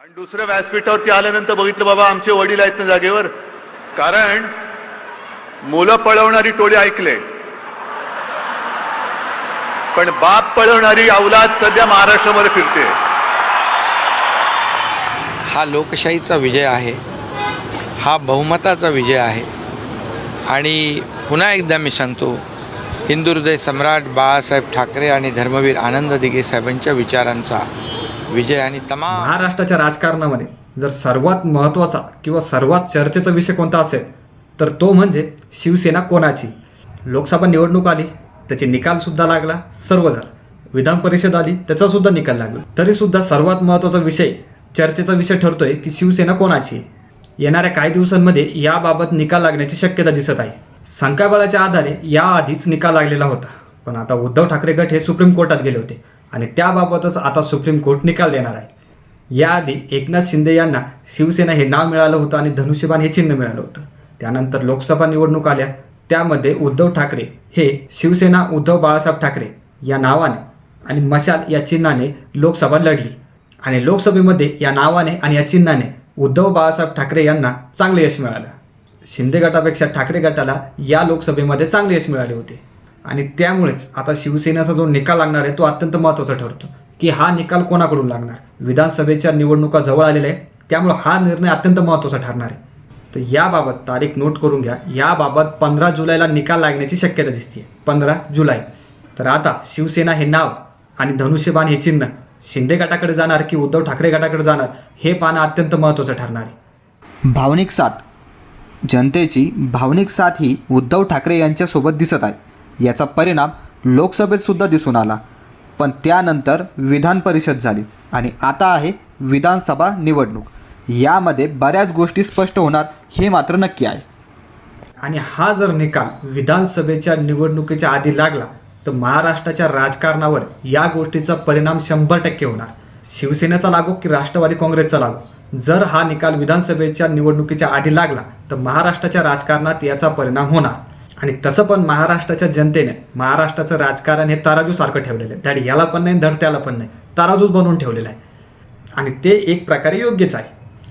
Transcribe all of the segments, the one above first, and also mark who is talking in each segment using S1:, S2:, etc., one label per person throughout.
S1: आणि दुसऱ्या व्यासपीठावरती आल्यानंतर बघितलं बाबा आमचे वडील आहेत ना जागेवर. कारण मुलं पळवणारी टोळी ऐकले. पण बाप पळवणारी अवलाद सध्या महाराष्ट्रामध्ये फिरते.
S2: हा लोकशाहीचा विजय आहे. हा बहुमताचा विजय आहे. आणि पुन्हा एकदा मी सांगतो हिंदू हृदय सम्राट बाळासाहेब ठाकरे आणि धर्मवीर आनंद दिघे साहेबांच्या विचारांचा विजय आणि तमाम
S3: महाराष्ट्राच्या राजकारणामध्ये जर सर्वात महत्त्वाचा किंवा सर्वात चर्चेचा विषय कोणता असेल तर तो म्हणजे शिवसेना कोणाची? लोकसभा निवडणूक आली त्याचे निकालसुद्धा लागला सर्व झाला विधान परिषद आली त्याचासुद्धा निकाल लागला. तरीसुद्धा सर्वात महत्त्वाचा विषय चर्चेचा विषय ठरतोय की शिवसेना कोणाची? येणाऱ्या काही दिवसांमध्ये याबाबत निकाल लागण्याची शक्यता दिसत आहे. संख्याबळाच्या आधारे याआधीच निकाल लागलेला होता. पण आता उद्धव ठाकरे गट हे सुप्रीम कोर्टात गेले होते. आणि त्याबाबतच आता सुप्रीम कोर्ट निकाल देणार आहे. याआधी एकनाथ शिंदे यांना शिवसेना हे नाव मिळालं होतं आणि धनुष्यबाण हे चिन्ह मिळालं होतं. त्यानंतर लोकसभा निवडणूक आल्या. त्यामध्ये उद्धव ठाकरे हे शिवसेना उद्धव बाळासाहेब ठाकरे या नावाने आणि मशाल या चिन्हाने लोकसभा लढली. आणि लोकसभेमध्ये या नावाने आणि या चिन्हाने उद्धव बाळासाहेब ठाकरे यांना चांगले यश मिळालं. शिंदे गटापेक्षा ठाकरे गटाला या लोकसभेमध्ये चांगले यश मिळाले होते. आणि त्यामुळेच आता शिवसेनेचा जो निकाल लागणार आहे तो अत्यंत महत्त्वाचा ठरतो की हा निकाल कोणाकडून लागणार? विधानसभेच्या निवडणुका जवळ आलेल्या आहे त्यामुळे हा निर्णय अत्यंत महत्त्वाचा ठरणार आहे. तर याबाबत तारीख नोट करून घ्या. याबाबत पंधरा जुलैला निकाल लागण्याची शक्यता दिसते पंधरा जुलै. तर आता शिवसेना हे नाव आणि धनुष्यबाण हे चिन्ह शिंदे गटाकडे जाणार की उद्धव ठाकरे गटाकडे जाणार हे पाहणं अत्यंत महत्त्वाचं ठरणार आहे.
S4: भावनिक साथ. जनतेची भावनिक साथ ही उद्धव ठाकरे यांच्यासोबत दिसत आहे. याचा परिणाम लोकसभेत सुद्धा दिसून आला. पण त्यानंतर विधान परिषद झाली आणि आता आहे विधानसभा निवडणूक. यामध्ये बऱ्याच गोष्टी स्पष्ट होणार हे मात्र नक्की आहे.
S3: आणि हा जर निकाल विधानसभेच्या निवडणुकीच्या आधी लागला तर महाराष्ट्राच्या राजकारणावर या गोष्टीचा परिणाम शंभर टक्के होणार. शिवसेनेचा लागो की राष्ट्रवादी काँग्रेसचा लागो? जर हा निकाल विधानसभेच्या निवडणुकीच्या आधी लागला तर महाराष्ट्राच्या राजकारणात याचा परिणाम होणार. आणि तसं पण महाराष्ट्राच्या जनतेने महाराष्ट्राचं राजकारण हे तराजूसारखं ठेवलेलं आहे. धड याला पण नाही धड त्याला पण नाही. तराजूच बनवून ठेवलेलं आहे. आणि ते एक प्रकारे योग्यच आहे.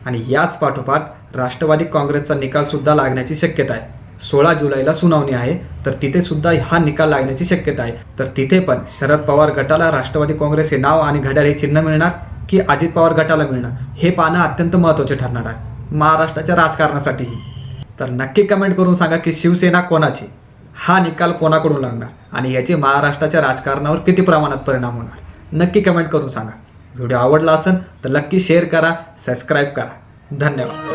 S3: आणि याच पाठोपाठ राष्ट्रवादी काँग्रेसचा निकालसुद्धा लागण्याची शक्यता आहे. सोळा जुलैला सुनावणी आहे तर तिथे सुद्धा हा निकाल लागण्याची शक्यता आहे. तर तिथे पण शरद पवार गटाला राष्ट्रवादी काँग्रेस हे नाव आणि घड्याळ हे चिन्ह मिळणार की अजित पवार गटाला मिळणार? हे पाहणं अत्यंत महत्त्वाचे ठरणार आहे. महाराष्ट्राच्या राजकारणासाठीही. तर नक्की कमेंट करून सांगा की शिवसेना कोणाची? हा निकाल कोणाकडून लागणार? आणि याचे महाराष्ट्राच्या राजकारणावर किती प्रमाणात परिणाम होणार? नक्की कमेंट करून सांगा. व्हिडिओ आवडला असेल तर नक्की शेअर करा सबस्क्राईब करा. धन्यवाद.